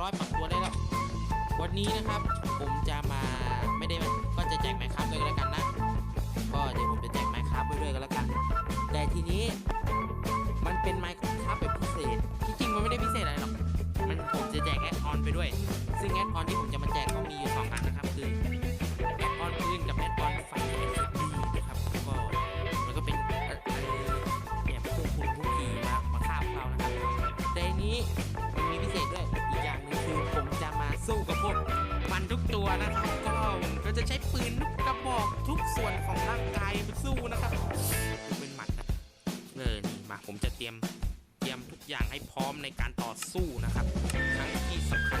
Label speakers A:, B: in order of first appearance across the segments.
A: ร้อยปักตัวได้แล้ว วันนี้นะครับผมจะมาไม่ได้ก็จะแจกไมค์ครับด้วยกันแล้วกันนะ ก็เดี๋ยวผมจะแจกไมค์ครับไปด้วยกันแล้วกัน แต่ทีนี้มันเป็นไมค์ครับแบบพิเศษที่จริงมันไม่ได้พิเศษอะไรหรอก มันผมจะแจกแอดออนไปด้วย ซึ่งแอดออนที่ผมจะมาแจกก็มีอยู่สองอันนะครับคือ นะครับ ก็เราจะใช้ปืนลูกกระบอกทุกส่วนของร่างกายไปสู้นะครับเป็นหมัดนะเลยนี่มาผมจะเตรียมเตรียมทุกอย่างให้พร้อมในการต่อสู้นะครับทั้งที่สำคัญ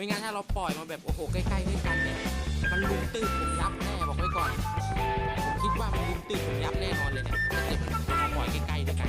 A: ไม่งั้นถ้าเราปล่อยมาแบบโอ้โหใกล้ๆด้วยกันเนี่ยมันลุมตื้นผมยับแน่บอกไว้ก่อนผมคิดว่ามันลุมตื้นผมยับแน่นอนเลยเนี่ยถ้าเกิดมันปล่อยใกล้ๆด้วยกัน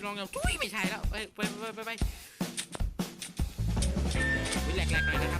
A: พี่น้องกันทุยไม่ใช่แล้ว ไปไปไปไปแหลกๆหน่อยนะครับ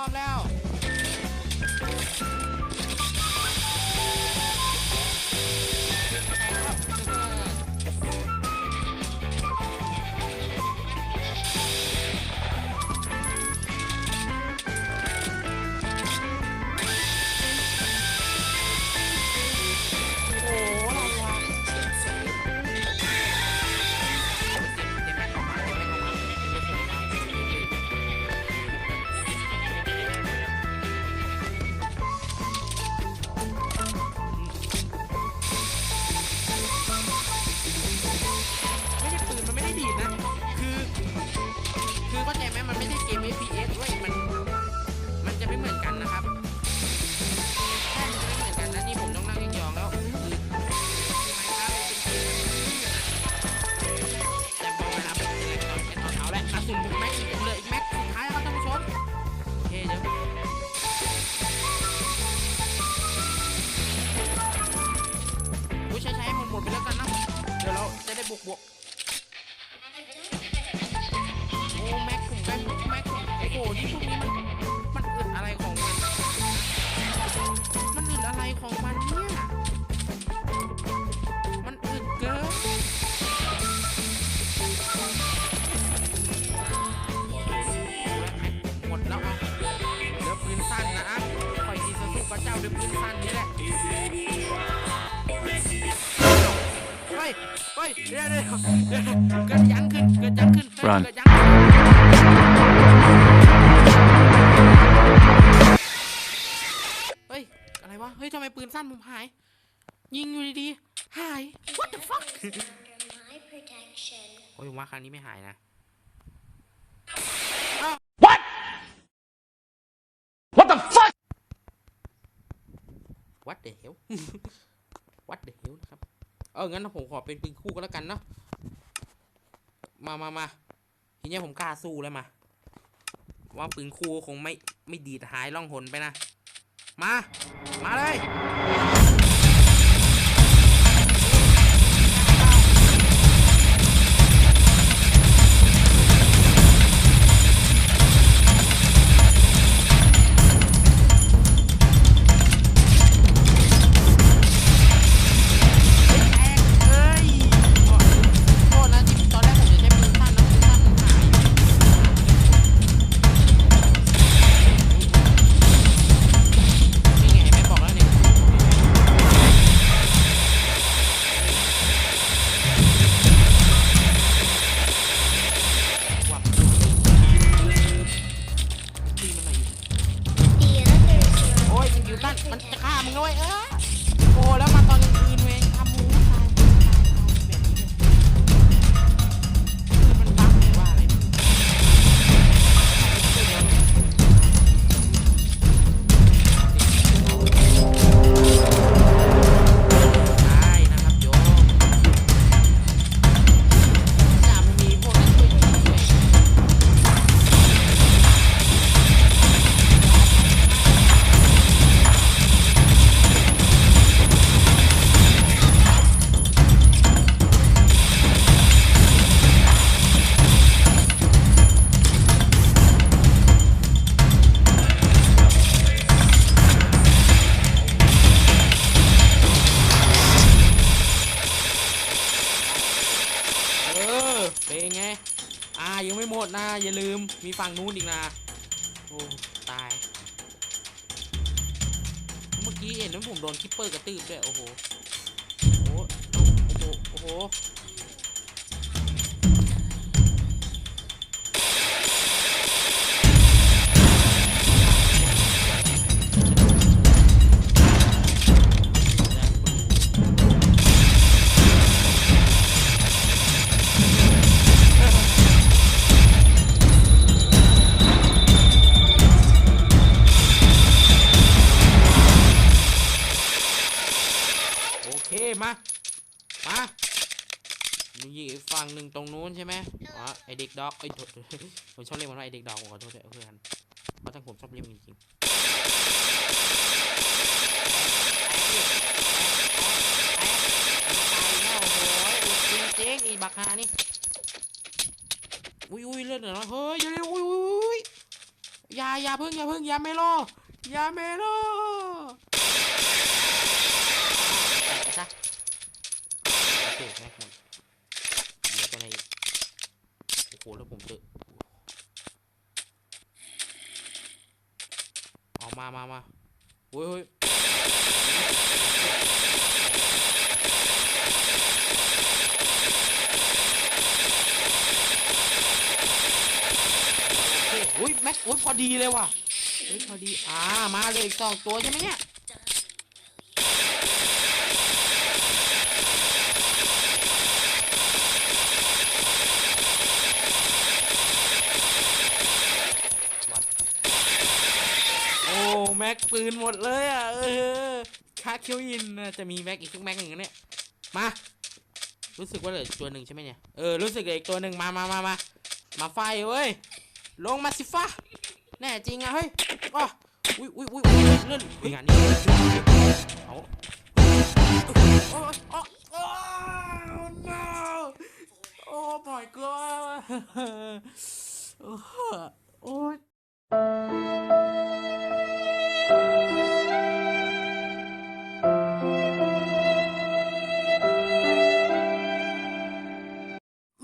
A: อมแล้ว เฮ้ยเดี๋ยวเดี๋ยวเดี๋ยวเกิดยังขึ้นเกิดยังขึ้นเฮ้ย
B: Run
A: เกิดยังขึ้นเฮ้ย อะไรวะ เฮ้ยทำไมปืนสั้นผมหาย ยิงอยู่ดีๆ หาย what the fuck
C: Under my protection.
A: โอ้ยผมว่าครั้งนี้ไม่หายนะ
B: What? What the fuck?
A: what the hell what the hell นะครับ เอองั้นผมขอเป็นปืนคู่ก็แล้วกันเนาะมามามาทีนี้ผมกล้าสู้แล้วมา ว่าปืนคู่คงไม่ไม่ดีดหายล่องหนไปนะ มา มาเลย ดนะ อย่าลืมมีฝั่งนู้นอีกนะ โอ้ ตาย เมื่อกี้เห็นว่าผมโดนคิปเปอร์กระตืบด้วย โอ้โห โอ้โห โอ้โห กฝั่งหนึ่งตรงนู้นใช่ไหมอ๋อไอเด็กดอกไอยโทษผมชอบเรียกมันว่าไอเด็กดอกผมขอโทษด้วยเพื่อนเพราะทั้งผมชอบเรียกมันจริงๆจริงๆอีบักฮานี่อุ้ยอุ้ยเลือดเหรอเฮ้ยอย่าเร็วอุ้ยอุ้ยอุ้ยอย่าอย่าเพิ่งอย่าเพิ่งอย่าเมโลอย่าเมโลแตกไปซะโอเคแม็กหมดเดี๋ยวตัวไหนอีก โอ้โหแล้วผมเจอเอามามามาเฮ้ยเฮ้ยโอ้ยแม็กโอ้ยพอดีเลยว่ะเฮ้ยพอดี อ่า มาเลยอีกสองตัวใช่ไหมเนี่ย โอ้ แม็กปืนหมดเลยอะเออคาคิวอินจะมีแม็กอีกสักแม็กหนึ่งเนี่ยมารู้สึกว่าเหลือตัวหนึ่งใช่ไหมเนี่ยเออรู้สึกเหลืออีกตัวหนึ่งมามามามามาไฟเว้ยลงมาสิฟ้าแน่จริงอะเฮ้ยอ้ออุ้ยอุ้ยอุ้ยเลื่อนเฮ้ยงานนี้เอาโอ้ยโอ้โอ้ no โอ้ my god โอ้ย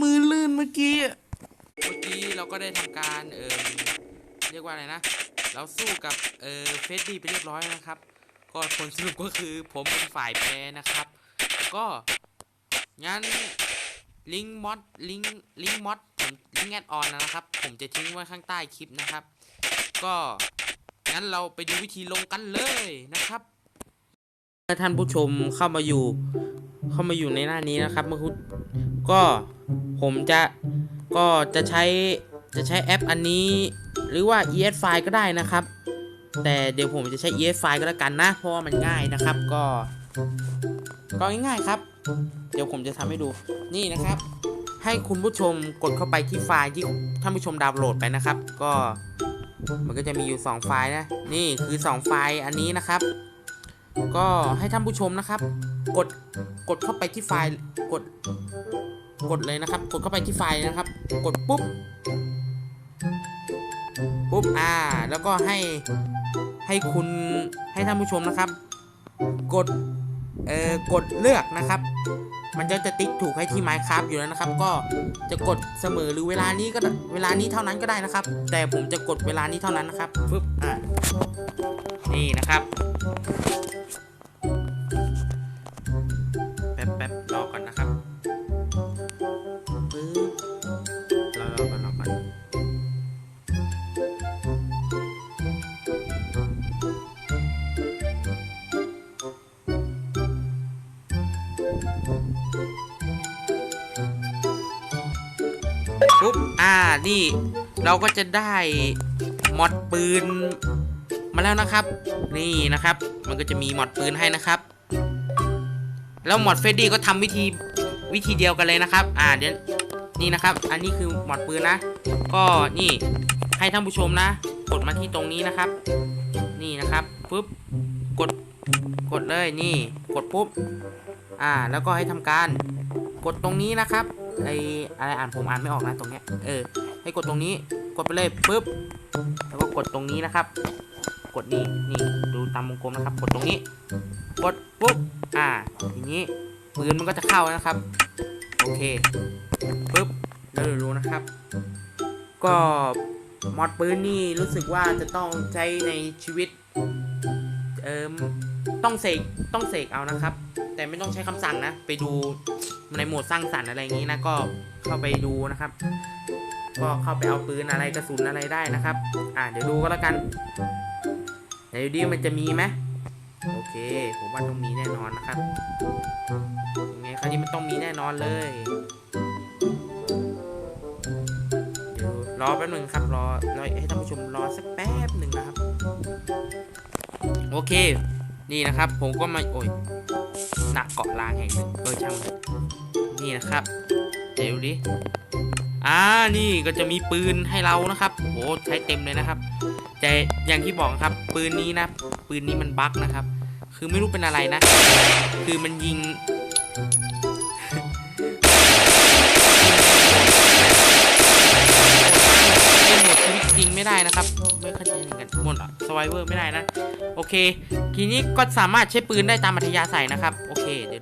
A: มือลื่นเมื่อกี้เมื่อกี้เราก็ได้ทำการเออเรียกว่าอะไรนะ เราสู้กับเออเฟสดี้ไปเรียบร้อยนะครับ ก็ผลสรุปก็คือผมเป็นฝ่ายแพ้นะครับ ก็งั้นลิงก์มอดลิงก์ลิงก์มอดผมลิงก์แอดออนนะครับ ผมจะทิ้งไว้ข้างใต้คลิปนะครับ ก็ งั้นเราไปดูวิธีลงกันเลยนะครับถ้าท่านผู้ชมเข้ามาอยู่ เข้ามาอยู่ในหน้านี้นะครับเมื่อคุณก็ผมจะก็จะใช้จะใช้แอปอันนี้ หรือว่า ES file ก็ได้นะครับ แต่เดี๋ยวผมจะใช้ ES file ก็แล้วกันนะ เพราะว่ามันง่ายนะครับก็ ก็ง่ายๆครับ เดี๋ยวผมจะทำให้ดูนี่นะครับ ให้คุณผู้ชมกดเข้าไปที่ไฟล์ที่ท่านผู้ชมดาวน์โหลดไปนะครับ ก็ มันก็จะมีอยู่ 2 ไฟล์นะ นี่คือ 2 ไฟล์อันนี้นะครับ ก็ให้ท่านผู้ชมนะครับ กดกดเข้าไปที่ไฟล์กดกดเลยนะครับ กดเข้าไปที่ไฟล์นะครับ กดปุ๊บปุ๊บอ่า แล้วก็ให้ให้คุณให้ท่านผู้ชมนะครับ กด เอ่อกดเลือกนะครับ มันจะจะติ๊กถูกให้ที่ Minecraft อยู่แล้วนะครับ ก็จะกดเสมอหรือเวลานี้ก็เวลานี้เท่านั้นก็ได้นะครับ แต่ผมจะกดเวลานี้เท่านั้นนะครับปึ๊บอ่านี่นะครับ ปุ๊บอ่า นี่ เราก็จะได้มอดปืน มาแล้วนะครับ นี่นะครับ มันก็จะมีมอดปืนให้นะครับ แล้วหมอดเฟดดี้ก็ทำวิธีวิธีเดียวกันเลยนะครับ อ่าเดี๋ยวนี่นะครับ อันนี้คือหมอดปืนนะ ก็นี่ให้ท่านผู้ชมนะ กดมาที่ตรงนี้นะครับ นี่นะครับปุ๊บ กด กดเลย นี่ กดปุ๊บ อ่า แล้วก็ให้ทำการกดตรงนี้นะครับไออะไรอ่านผมอ่านไม่ออกนะตรงเนี้ยเออ ให้กดตรงนี้กดไปเลยปุ๊บแล้วก็กดตรงนี้นะครับ กดนี่นี่ดูตามวงกลมนะครับ กดตรงนี้ กดปุ๊บอ่าทีนี้ปืนมันก็จะเข้านะครับ โอเคปุ๊บแล้วเดี๋ยวรู้นะครับ ก็มอดปืนนี่รู้สึกว่าจะต้องใช้ในชีวิตเอิมต้องเสกต้องเสกเอานะครับ แต่ไม่ต้องใช้คำสั่งนะ ไปดูในโหมดสร้างสรรค์อะไรอย่างนี้นะก็เข้าไปดูนะครับ ก็เข้าไปเอาปืนอะไรกระสุนอะไรได้นะครับ อ่าเดี๋ยวดูก็แล้วกันเดี๋ยวดิมันจะมีไหมโอเค ผมว่าต้องมีแน่นอนนะครับยังไงคราวนี้มันต้องมีแน่นอนเลยเดี๋ยวรอแป๊บหนึ่งครับรอรอให้ท่านผู้ชมรอสักแป๊บหนึ่งนะครับ โอเค นี่นะครับ ผมก็มาโอ้ย ณเกาะล้างแห่งหนึ่งเออช่างมันนี่นะครับเดี๋ยวดูดิอ่านี่ก็จะมีปืนให้เรานะครับโอ้ใช้เต็มเลยนะครับแต่อย่างที่บอกครับ ปืนนี้นะ ปืนนี้มันบั๊กนะครับ คือไม่รู้เป็นอะไรนะ คือมันยิง ไวเวอร์ไม่ได้นะ โอเค ทีนี้ก็สามารถใช้ปืนได้ตามอัธยาศัยนะครับ โอเค เ